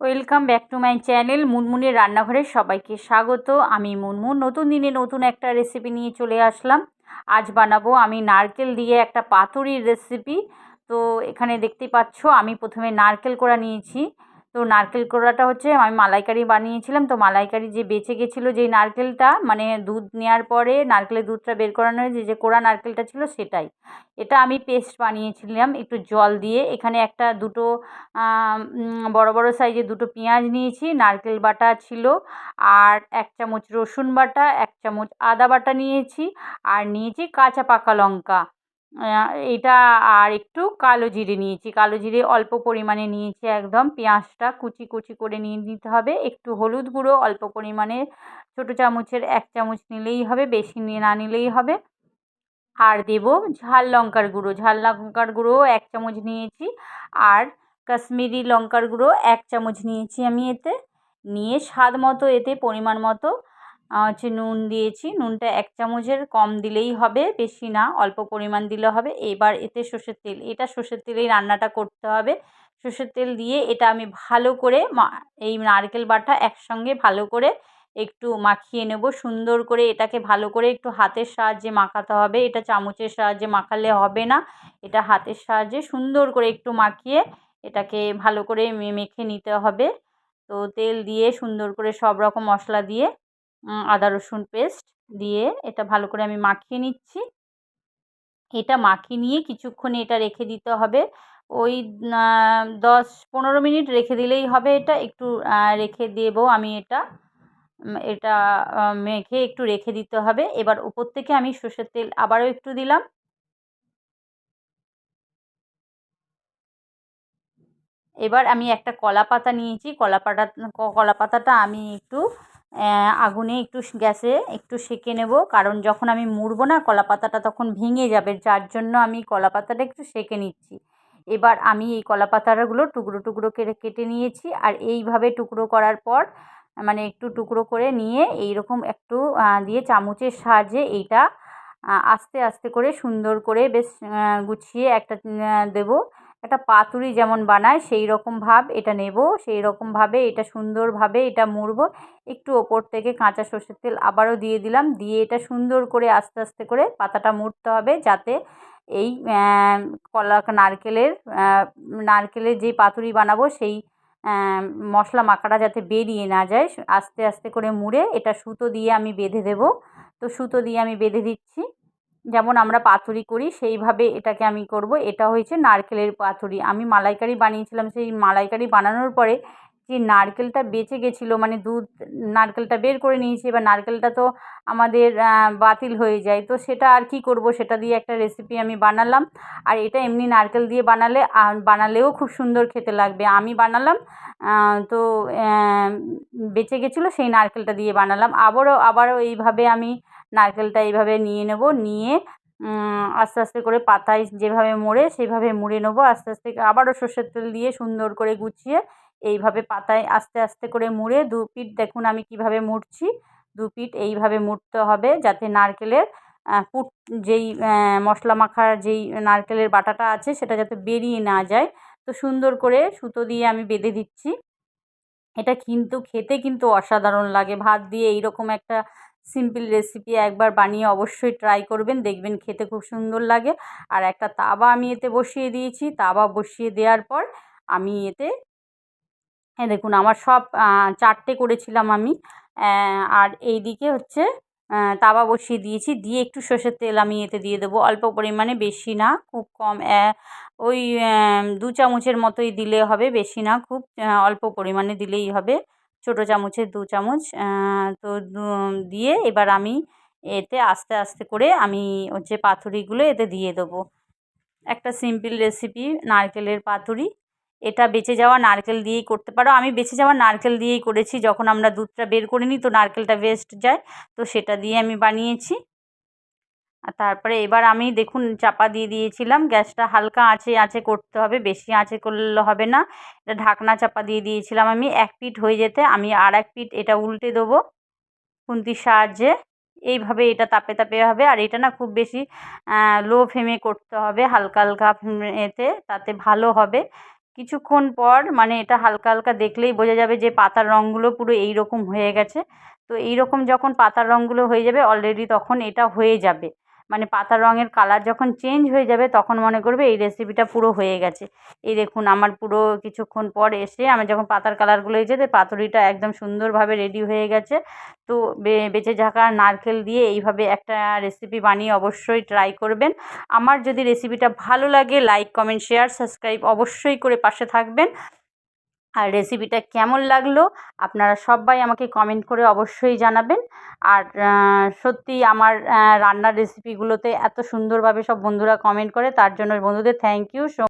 Welcome back to my channel মুনমুনের রান্নাঘরে সবাইকে স্বাগত। আমি মুনমুন, নতুন দিনে নতুন একটা রেসিপি নিয়ে চলে আসলাম। আজ বানাবো আমি নারকেল দিয়ে একটা পাতুরির রেসিপি তো এখানে দেখতে পাচ্ছ, আমি প্রথমে নারকেল করা নিয়েছি। তো নারকেল কোড়াটা হচ্ছে আমি মালাইকারি বানিয়েছিলাম। তো মালাইকারি যে বেঁচে গেছিল যেই নারকেলটা মানে দুধ নেওয়ার পরে নারকেলের দুধটা বের করানো হয়েছে, যে কোড়া নারকেলটা ছিল সেটাই। এটা আমি পেস্ট বানিয়েছিলাম একটু জল দিয়ে। এখানে একটা দুটো বড় বড় সাইজের দুটো পেঁয়াজ নিয়েছি, নারকেল বাটা ছিল, আর এক চামচ রসুন বাটা, এক চামচ আদা বাটা নিয়েছি, আর নিয়েছি কাঁচা পাকা লঙ্কা। এটা আর একটু কালো জিরে নিয়েছি। কালো জিরে অল্প পরিমাণে নিয়েছি একদম। পেঁয়াজটা কুচি কুচি করে নিয়ে নিতে হবে। একটু হলুদ গুঁড়ো, অল্প পরিমাণে ছোটো চামচের এক চামচ নিলেই হবে, বেশি নিয়ে না নিলেই হবে। আর দেব ঝাল লঙ্কার গুঁড়ো। ঝাল লঙ্কার গুঁড়ো এক চামচ নিয়েছি। আর কাশ্মীরি লঙ্কার গুঁড়ো এক চামচ নিয়েছি আমি এতে। নিয়ে স্বাদ মতো এতে, পরিমাণ মতো হচ্ছে নুন দিয়েছি। নুনটা এক চামচের কম দিলেই হবে, বেশি না, অল্প পরিমাণ দিলে হবে। এবার এতে সর্ষের তেল, এটা সর্ষের তেলেই রান্নাটা করতে হবে। সর্ষের তেল দিয়ে এটা আমি ভালো করে এই নারকেল বাটা একসঙ্গে ভালো করে একটু মাখিয়ে নেব। সুন্দর করে এটাকে ভালো করে একটু হাতের সাহায্যে মাখাতে হবে। এটা চামচের সাহায্যে মাখালে হবে না। এটা হাতের সাহায্যে সুন্দর করে একটু মাখিয়ে এটাকে ভালো করে মেখে নিতে হবে। তো তেল দিয়ে সুন্দর করে সব রকম মশলা দিয়ে আদা, রসুন পেস্ট দিয়ে এটা ভালো করে আমি মাখিয়ে নিচ্ছি। এটা মাখিয়ে নিয়ে কিছুক্ষণ এটা রেখে দিতে হবে। ওই দশ পনেরো মিনিট রেখে দিলেই হবে এটা। একটু রেখে দেবো আমি এটা। এটা মেখে একটু রেখে দিতে হবে। এবার উপর থেকে আমি সর্ষের তেল আবারও একটু দিলাম। এবার আমি একটা কলা পাতা নিয়েছি। কলা পাতা কলা পাতাটা আমি একটু আগুনে একটু গ্যাসে একটু সেঁকে নেব। কারণ যখন আমি মুড়বো না কলা পাতাটা তখন ভেঙে যাবে। যার জন্য আমি কলা পাতাটা একটু সেঁকে নিচ্ছি। এবার আমি এই কলা পাতাগুলো টুকরো টুকরো করে কেটে নিয়েছি। আর এইভাবে টুকরো করার পর মানে একটু টুকরো করে নিয়ে এই রকম একটু দিয়ে চামচের সাহায্যে এইটা আস্তে আস্তে করে সুন্দর করে বেশ গুছিয়ে একটা দেবো। একটা পাতুরি যেমন বানায় সেই রকম ভাব এটা নেব। সেই রকমভাবে এটা সুন্দরভাবে এটা মুড়বো। একটু ওপর থেকে কাঁচা সর্ষের তেল আবারও দিয়ে দিলাম। দিয়ে এটা সুন্দর করে আস্তে আস্তে করে পাতাটা মুড়তে হবে যাতে এই কলা নারকেলের নারকেলের যে পাতুরি বানাবো সেই মশলা মাখাটা যাতে বেরিয়ে না যায়। আস্তে আস্তে করে মুড়ে এটা সুতো দিয়ে আমি বেঁধে দেবো। তো সুতো দিয়ে আমি বেঁধে দিচ্ছি। যেমন আমরা পাতুরি করি, সেইভাবে এটাকে আমি করব। এটা হয়েছে নারকেলের পাতুরি। আমি মালাইকারি বানিয়েছিলাম, সেই মালাইকারি বানানোর পরে যে নারকেলটা বেঁচে গেছিল মানে দুধ নারকেলটা বের করে নিয়েছি, এবার নারকেলটা তো আমাদের বাতিল হয়ে যায়। তো সেটা আর কি করব, সেটা দিয়ে একটা রেসিপি আমি বানালাম। আর এটা এমনি নারকেল দিয়ে বানালে বানালেও খুব সুন্দর খেতে লাগবে। আমি বানালাম তো বেঁচে গেছিল, সেই নারকেলটা দিয়ে বানালাম। আবারও আবারও এইভাবে আমি নারকেলটা এইভাবে নিয়ে নেব, নিয়ে আস্তে আস্তে করে পাতায় যেভাবে মোড়ে, সেভাবে মুড়ে নেব। আস্তে আস্তে আবারও সর্ষের তেল দিয়ে সুন্দর করে গুছিয়ে এইভাবে পাতায় আস্তে আস্তে করে মুড়ে দু পিঠ দেখুন আমি কীভাবে মুড়ছি। দু পিঠ এইভাবে মুড়তে হবে যাতে নারকেলের পুট যেই মশলা মাখার যেই নারকেলের বাটাটা আছে সেটা যাতে বেরিয়ে না যায়। তো সুন্দর করে সুতো দিয়ে আমি বেঁধে দিচ্ছি। এটা কিন্তু খেতে কিন্তু অসাধারণ লাগে। ভাত দিয়ে এইরকম একটা সিম্পল রেসিপি একবার বানিয়ে অবশ্যই ট্রাই করবেন, দেখবেন খেতে খুব সুন্দর লাগে। আর একটা তাবা আমি এতে বসিয়ে দিয়েছি। তাবা বসিয়ে দেওয়ার পর আমি এতে হ্যাঁ দেখুন আমার সব চারটে করেছিলাম আমি। আর এই দিকে হচ্ছে তাওয়া বসিয়ে দিয়েছি। দিয়ে একটু সর্ষের তেল আমি এতে দিয়ে দেবো। অল্প পরিমাণে বেশি না, খুব কম। ওই দু চামচের মতোই দিলে হবে, বেশি না, খুব অল্প পরিমাণে দিলেই হবে। ছোটো চামচের দু চামচ তো দিয়ে এবার আমি এতে আস্তে আস্তে করে আমি হচ্ছে পাতুরিগুলো এতে দিয়ে দেবো। একটা সিম্পল রেসিপি, নারকেলের পাতুরি এটা বেঁচে যাওয়া নারকেল দিয়েই করতে পারো। আমি বেঁচে যাওয়া নারকেল দিয়েই করেছি, যখন আমরা দুধটা বের করে নিই তো নারকেলটা ওয়েস্ট যায়, তো সেটা দিয়ে আমি বানিয়েছি। আর তারপরে এবার আমি দেখুন চাপা দিয়ে দিয়েছিলাম, গ্যাসটা হালকা আঁচে আঁচে করতে হবে, বেশি আঁচে করলে হবে না। এটা ঢাকনা চাপা দিয়ে দিয়েছিলাম আমি, এক পিঠ হয়ে যেতে আমি আর এক পিঠ এটা উল্টে দেবো খুন্তির সাহায্যে। এইভাবে এটা তাপে তাপে হবে আর এটা না খুব বেশি লো ফ্লেমে করতে হবে, হালকা হালকা এতে, তাতে ভালো হবে। কিছুক্ষণ পর মানে এটা হালকা হালকা দেখলেই বোঝা যাবে যে পাতার রঙগুলো পুরো এই রকম হয়ে গেছে। তো এই রকম যখন পাতার রঙগুলো হয়ে যাবে অলরেডি তখন এটা হয়ে যাবে। মানে পাতার রঙের কালার যখন চেঞ্জ হয়ে যাবে তখন মনে করবে এই রেসিপিটা পুরো হয়ে গেছে। এই দেখুন আমার পুরো কিছুক্ষণ পর এসে আমি যখন পাতার কালারগুলো তো পাতুরিটা একদম সুন্দরভাবে রেডি হয়ে গেছে। তো বেঁচে থাকা নারকেল দিয়ে এইভাবে একটা রেসিপি বানিয়ে অবশ্যই ট্রাই করবেন। আমার যদি রেসিপিটা ভালো লাগে লাইক কমেন্ট শেয়ার সাবস্ক্রাইব অবশ্যই করে পাশে থাকবেন। আর রেসিপিটা কেমন লাগল আপনারা সবাই আমাকে কমেন্ট করে অবশ্যই জানাবেন। আর সত্যি আমার রান্নার রেসিপিগুলোতে এত সুন্দরভাবে সব বন্ধুরা কমেন্ট করে, তার জন্য বন্ধুদের থ্যাংক ইউ সো